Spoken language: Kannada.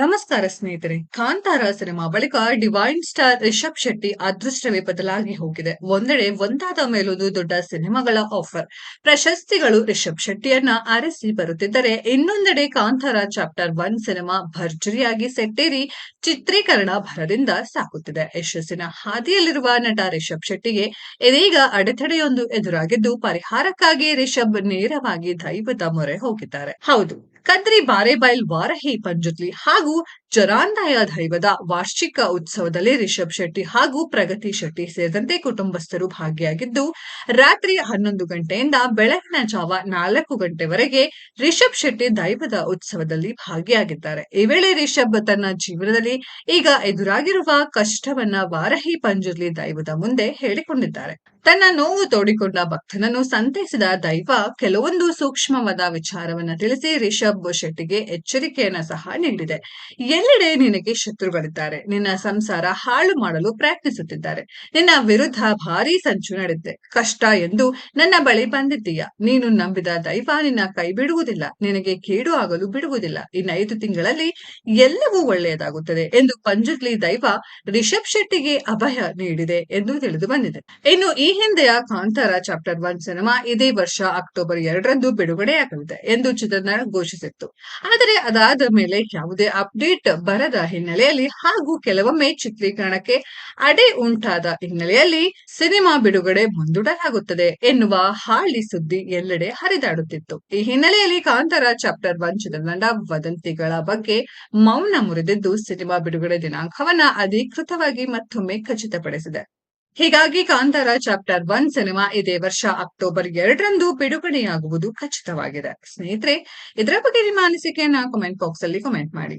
ನಮಸ್ಕಾರ ಸ್ನೇಹಿತರೆ, ಕಾಂತಾರ ಸಿನಿಮಾ ಬಳಿಕ ಡಿವೈನ್ ಸ್ಟಾರ್ ರಿಷಬ್ ಶೆಟ್ಟಿ ಅದೃಷ್ಟವೇ ಬದಲಾಗಿ ಹೋಗಿದೆ. ಒಂದೆಡೆ ಒಂದಾದ ಮೇಲೊಂದು ದೊಡ್ಡ ಸಿನಿಮಾಗಳ ಆಫರ್. ಪ್ರಶಸ್ತಿಗಳು ರಿಷಬ್ ಶೆಟ್ಟಿಯನ್ನ ಅರಸಿ ಬರುತ್ತಿದ್ದರೆ ಇನ್ನೊಂದೆಡೆ ಕಾಂತಾರ ಚಾಪ್ಟರ್ ಒನ್ ಸಿನಿಮಾ ಭರ್ಜರಿಯಾಗಿ ಸೆಟ್ಟೇರಿ ಚಿತ್ರೀಕರಣ ಭರದಿಂದ ಸಾಕುತ್ತಿದೆ. ಯಶಸ್ಸಿನ ಹಾದಿಯಲ್ಲಿರುವ ನಟ ರಿಷಬ್ ಶೆಟ್ಟಿಗೆ ಇದೀಗ ಅಡೆತಡೆಯೊಂದು ಎದುರಾಗಿದ್ದು ಪರಿಹಾರಕ್ಕಾಗಿ ರಿಷಬ್ ನೇರವಾಗಿ ದೈವದ ಮೊರೆ ಹೋಗಿದ್ದಾರೆ. ಹೌದು, ಕದ್ರಿ ಬಾರೇಬೈಲ್ ವಾರಹಿ ಪಂಜುತ್ಲಿ ಹಾಗೂ goût ಜರಾಂದಾಯ ದೈವದ ವಾರ್ಷಿಕ ಉತ್ಸವದಲ್ಲಿ ರಿಷಬ್ ಶೆಟ್ಟಿ ಹಾಗೂ ಪ್ರಗತಿ ಶೆಟ್ಟಿ ಸೇರಿದಂತೆ ಕುಟುಂಬಸ್ಥರು ಭಾಗಿಯಾಗಿದ್ದು, ರಾತ್ರಿ ಹನ್ನೊಂದು ಗಂಟೆಯಿಂದ ಬೆಳಗಿನ ಜಾವ ನಾಲ್ಕು ಗಂಟೆವರೆಗೆ ರಿಷಬ್ ಶೆಟ್ಟಿ ದೈವದ ಉತ್ಸವದಲ್ಲಿ ಭಾಗಿಯಾಗಿದ್ದಾರೆ. ಈ ವೇಳೆ ರಿಷಬ್ ತನ್ನ ಜೀವನದಲ್ಲಿ ಈಗ ಎದುರಾಗಿರುವ ಕಷ್ಟವನ್ನ ವಾರಹಿ ಪಂಜುರ್ಲಿ ದೈವದ ಮುಂದೆ ಹೇಳಿಕೊಂಡಿದ್ದಾರೆ. ತನ್ನ ನೋವು ತೋಡಿಕೊಂಡ ಭಕ್ತನನ್ನು ಸಂತೈಸಿದ ದೈವ ಕೆಲವೊಂದು ಸೂಕ್ಷ್ಮವಾದ ವಿಚಾರವನ್ನ ತಿಳಿಸಿ ರಿಷಬ್ ಶೆಟ್ಟಿಗೆ ಎಚ್ಚರಿಕೆಯನ್ನ ಸಹ ನೀಡಿದೆ. ಎಲ್ಲೆಡೆ ನಿನಗೆ ಶತ್ರುಗಳಿದ್ದಾರೆ. ನಿನ್ನ ಸಂಸಾರ ಹಾಳು ಮಾಡಲು ಪ್ರಯತ್ನಿಸುತ್ತಿದ್ದಾರೆ. ನಿನ್ನ ವಿರುದ್ಧ ಭಾರೀ ಸಂಚು ನಡೆದಿದೆ. ಕಷ್ಟ ಎಂದು ನನ್ನ ಬಳಿ ಬಂದಿದ್ದೀಯ? ನೀನು ನಂಬಿದ ದೈವ ನಿನ್ನ ಕೈ ಬಿಡುವುದಿಲ್ಲ. ನಿನಗೆ ಕೇಡು ಆಗಲು ಬಿಡುವುದಿಲ್ಲ. ಇನ್ನೈದು ತಿಂಗಳಲ್ಲಿ ಎಲ್ಲವೂ ಒಳ್ಳೆಯದಾಗುತ್ತದೆ ಎಂದು ಪಂಜುರ್ಲಿ ದೈವ ರಿಷಬ್ ಶೆಟ್ಟಿಗೆ ಅಭಯ ನೀಡಿದೆ ಎಂದು ತಿಳಿದು ಬಂದಿದೆ. ಇನ್ನು ಈ ಹಿಂದೆಯ ಕಾಂತಾರ ಚಾಪ್ಟರ್ ಒನ್ ಸಿನಿಮಾ ಇದೇ ವರ್ಷ ಅಕ್ಟೋಬರ್ ಎರಡರಂದು ಬಿಡುಗಡೆಯಾಗಲಿದೆ ಎಂದು ಚಿತ್ರತಂಡ ಘೋಷಿಸಿತ್ತು. ಆದರೆ ಅದಾದ ಮೇಲೆ ಯಾವುದೇ ಅಪ್ಡೇಟ್ ಬರದ ಹಿನ್ನೆಲೆಯಲ್ಲಿ ಹಾಗೂ ಕೆಲವೊಮ್ಮೆ ಚಿತ್ರೀಕರಣಕ್ಕೆ ಅಡೆ ಉಂಟಾದ ಹಿನ್ನೆಲೆಯಲ್ಲಿ ಸಿನಿಮಾ ಬಿಡುಗಡೆ ಮುಂದೂಡಲಾಗುತ್ತದೆ ಎನ್ನುವ ಹಾಳಿ ಸುದ್ದಿ ಎಲ್ಲೆಡೆ ಹರಿದಾಡುತ್ತಿತ್ತು. ಈ ಹಿನ್ನೆಲೆಯಲ್ಲಿ ಕಾಂತಾರ ಚಾಪ್ಟರ್ ಒನ್ ಚಿತ್ರತಂಡ ವದಂತಿಗಳ ಬಗ್ಗೆ ಮೌನ ಮುರಿದಿದ್ದು ಸಿನಿಮಾ ಬಿಡುಗಡೆ ದಿನಾಂಕವನ್ನ ಅಧಿಕೃತವಾಗಿ ಮತ್ತೊಮ್ಮೆ ಖಚಿತಪಡಿಸಿದೆ. ಹೀಗಾಗಿ ಕಾಂತಾರ ಚಾಪ್ಟರ್ ಒನ್ ಸಿನಿಮಾ ಇದೇ ವರ್ಷ ಅಕ್ಟೋಬರ್ ಎರಡರಂದು ಬಿಡುಗಡೆಯಾಗುವುದು ಖಚಿತವಾಗಿದೆ. ಸ್ನೇಹಿತರೆ, ಇದರ ಬಗ್ಗೆ ನಿಮ್ಮ ಅನಿಸಿಕೆಯನ್ನ ಕಮೆಂಟ್ ಬಾಕ್ಸ್ ಅಲ್ಲಿ ಕಮೆಂಟ್ ಮಾಡಿ.